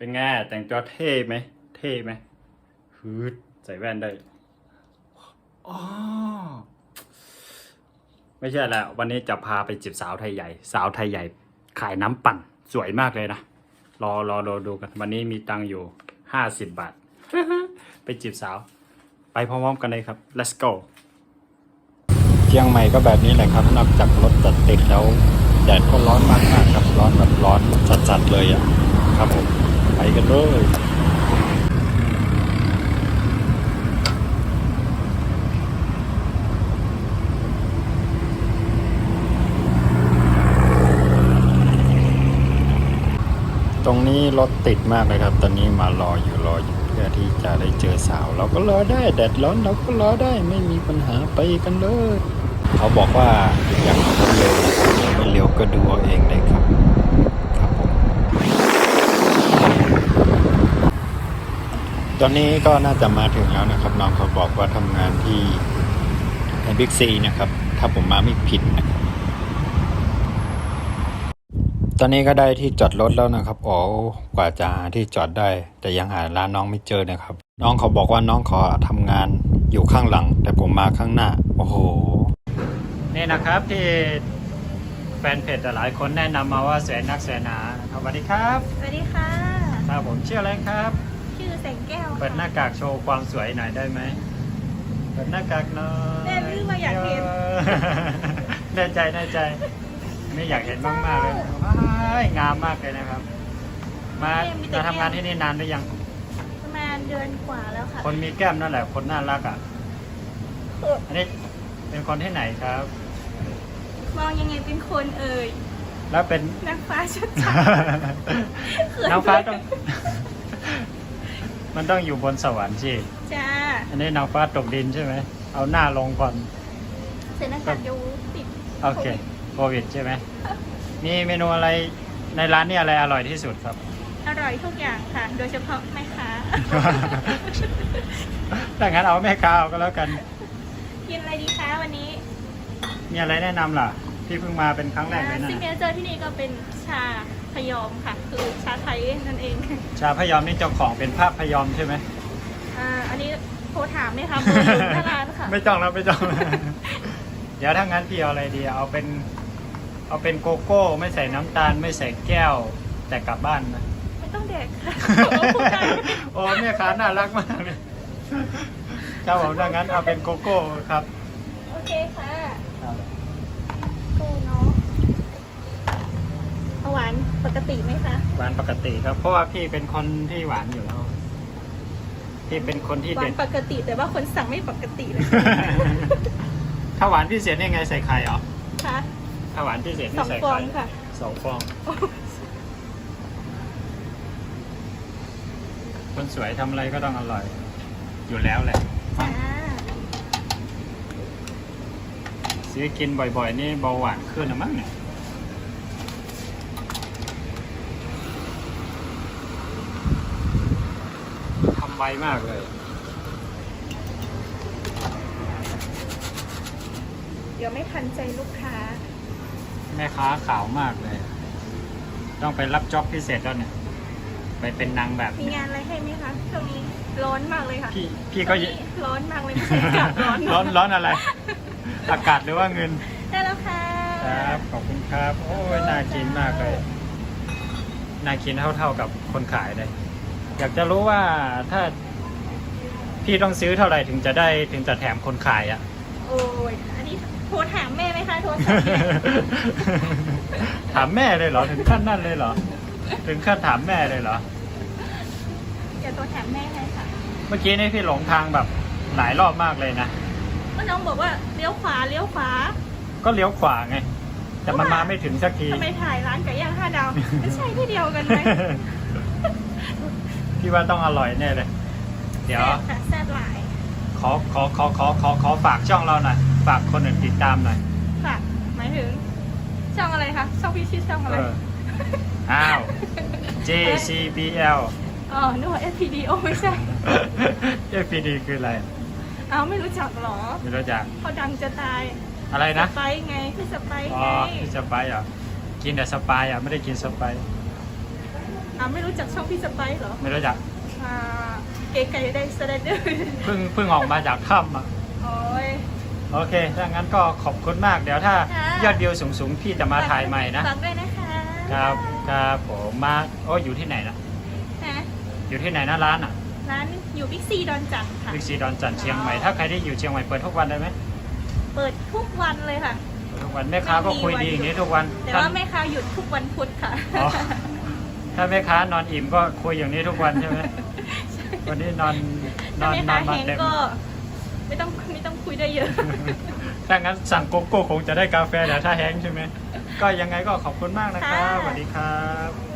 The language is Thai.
เป็นไงแต่งตัวเท่ไหม เท่ไหมฮืดใส่แว่นได้อ๋อไม่ใช่แล้ว วันนี้จะพาไปจีบสาวไทยใหญ่ สาวไทยใหญ่ ขายน้ำปั่น สวยมากเลยนะ รอรอรอดูกัน วันนี้มีตังค์อยู่ห้าสิบบาท ไปจีบสาว ไปพร้อมๆกันเลยครับ let's go เชียงใหม่ก็แบบนี้แหละครับ นอกจากรถจัดติดแล้วแดดก็ร้อนมากๆครับ ร้อนแบบร้อนจัดๆเลยอะครับผม ไปกันเลยตรงนี้รถติดมากเลยครับ ตอนนี้มารออยู่รออยู่เพื่อที่จะได้เจอสาว เราก็รอได้แดดร้อนเราก็รอได้ไม่มีปัญหาไปกันเลย เขาบอกว่าอยากขับรเร็วไม่เร็วก็ดูเอาเองเลยครับผม ตอนนี้ก็น่าจะมาถึงแล้วนะครับน้องเขาบอกว่าทำงานที่บิ๊กซีนะครับ ถ้าผมมาไม่ผิดนะครับตอนนี้ก็ได้ที่จอดรถแล้วนะครับโอ้กว่าจะหาที่จอดได้ แต่ยังหาร้านน้องไม่เจอนะครับ น้องเขาบอกว่าน้องขอทำงานอยู่ข้างหลัง แต่ผมมาข้างหน้า โอ้โห นี่นะครับที่แฟนเพจหลายคนแนะนำมาว่าสวยนักสวยหนาสวัสดีครับ สวัสดีค่ะครับผมชื่ออะไรครับชื่อ แสงแก้วค่ะเปิดหน้ากากโชว์ความสวยหน่อยได้ไหมเปิดหน้ากากหน่อยแน่ลืมมาอยากเห็นแน่ใจแน่ใจ ไม่อยากเห็นมากมากๆเลยว้ายงามมากเลยนะครับ มามาทำงานที่นี่นานหรือยังประมาณเดือนกว่าแล้วค่ะคนมีแก้มนั่นแหละคนน่ารักอะเอออันนี้เป็นคนที่ไหนครับ มองยังไงเป็นคนเอ่ยแล้วเป็นนางฟ้าชัดน้องฟ้าต้อง มันต้องอยู่บนสวรรค์สิๆจ้าอันนี้นางฟ้าตกดินใช่ไหม เอาหน้าลงก่อนเสร็จแล้วค่ะดูติดโอเคโควิดใช่ไหมมีเมนูอะไรในร้านนี่อะไรอร่อยที่สุดครับ อร่อยทุกอย่างค่ะ โดยเฉพาะแม่ค้าถ้างั้นเอาแม่ค้าเอาก็แล้วกัน กินอะไรดีคะวันนี้ มีอะไรแนะนำล่ะ พี่เพิ่งมาเป็นครั้งแรกเลยนะซิกเนเจอร์ที่นี่ก็เป็นชา พยอมค่ะ คือชาไทยนั่นเองชาพยอมนี่เจ้าของเป็นภาพพยอมใช่ไหมอ่าอันนี้โทรถามไหมคะเบอร์อยู่หน้าร้านค่ะ ไม่จ้องแล้วไม่จ้องเดี๋ยวถ้างั้นพี่เอาอะไรดีเอาเป็น เอาเป็นโกโก้ไม่ใส่น้ำตาลไม่ใส่แก้ว แต่กลับบ้านนะไม่ต้องเด็กค่ะพูดได้โอ้แม่ค้าน่ารักมากเลยครับผมถ้างั้นเอาเป็นโกโก้ครับ โอเคค่ะกูเนาะเอาหวานปก ติไหมคะ หวานปกติครับ เพราะว่าพี่เป็นคนที่หวานอยู่แล้ว พี่เป็นคนที่หวาเด็นด ปกติแต่ว่าคนสั่งไม่ปกติเลยถ้าหวานพิเศษนี่ไงใส่ไข่เหรอค่ะ ถ้าหวานพิเศษสนี่องใส่ฟอไข่งค่ะ สองฟอง คนสวยทำอะไรก็ต้องอร่อย อยู่แล้วแหละจ้าซื้อกินบ่อยๆ นี่เบาหวานขึ้นนะมั้งเนี่ย ไวมากเลย เดี๋ยวไม่ทันใจลูกค้า แม่ค้าขาวมากเลย ต้องไปรับจ็อบพิเศษแล้วเนี่ย ไปเป็นนางแบบมีเนี่ยงานอะไรให้ไหมคะช่วงนี้ร้อนมากเลยค่ะพี่พี่ก็ตอนนี้ร้อนมากเลยไม่ใช่อากาศร้อนร้อนร้อนอะไร อากาศหรือว่าเงิน ได้แล้วค่ะ ครับ ขอบคุณครับ โอ้ย น่ากินมากเลย น่ากินเท่าๆกับคนขายเลย อยากจะรู้ว่าถ้าพี่ต้องซื้อเท่าไหร่ถึงจะได้ถึงจะแถมคนขายอะ โอ้ย อันนี้โทรถามแม่ไหมคะโทรถามแม่ถามแม่เลยเหรอ ถึงขั้นนั่นเลยเหรอ ถึงขั้นถามแม่เลยเหรอ เดี๋ยวโทรถามแม่ให้ค่ะ เมื่อกี้นี่พี่หลงทางแบบหลายรอบมากเลยนะ ก็น้องบอกว่าเลี้ยวขวาเลี้ยวขวา ก็เลี้ยวขวาไง แต่มันมาไม่ถึงสักทีทำไมถ่ายร้านไก่ย่างห้าดาวไม่ใช่ที่เดียวกันไหม พี่ว่าต้องอร่อยแน่เลย เดี๋ยว แซ่บค่ะแซ่บหลายขอขอขอขอขอขอฝากช่องเราหน่อยฝากคนอื่นติดตามหน่อยค่ะ หมายถึง ช่องอะไรคะ ช่องพี่ชื่อช่องอะไร เอออ้าว JCBL อ๋อนึกว่า SPD โอ้ไม่ใช่ FPD คืออะไรเอาไม่รู้จักเหรอ ไม่รู้จักเขาดังจะตายอะไรนะ สไปซ์ไงพี่สไปซ์อ๋อไง พี่สไปร์อะกินแต่สไปร์อะไม่ได้กินสไปร์ อ่าไม่รู้จักช่องพี่สไปซ์เหรอไม่รู้จักอ่าเก๋ไก่ได้สไลเดอร์เพิ่งเพิ่งออกมาจากถ้ำอะโอ้ย โอเคถ้างั้นก็ขอบคุณมากเดี๋ยวถ้าค่ะ ยอดวิวสูงๆพี่จะมาถ่ายใหม่นะ ฝากด้วยนะคะครับครับผมมาโอ้อยู่ที่ไหนนะนะอยู่ที่ไหนนะร้านอะร้านอยู่บิ๊กซีดอนจันทร์ค่ะ บิ๊กซีดอนจันทร์เชียงใหม่ถ้าใครที่อยู่เชียงใหม่เปิดทุกวันได้ไหมเปิดทุกวันเลยค่ะ เปิดทุกวันแม่ค้าก็คุยดีอย่างนี้ทุกวันแต่ถ้าว่าแม่ค้าหยุดทุกวันพุธค่ะ อ๋อ ถ้าแม่ค้านอนอิ่มก็คุยอย่างนี้ทุกวันใช่ไหมวันนี้นอนนถ้าอนแม่นค้าอนมาแห้งเต็มก็ไม่ต้องไม่ต้องคุยได้เยอะ ถ้างั้นสั่งโกโก้คงจะได้กาแฟแต่ถ้าแห้งใช่ไหม ก็ยังไงก็ขอบคุณมากนะครับค่ะสวัสดีครับ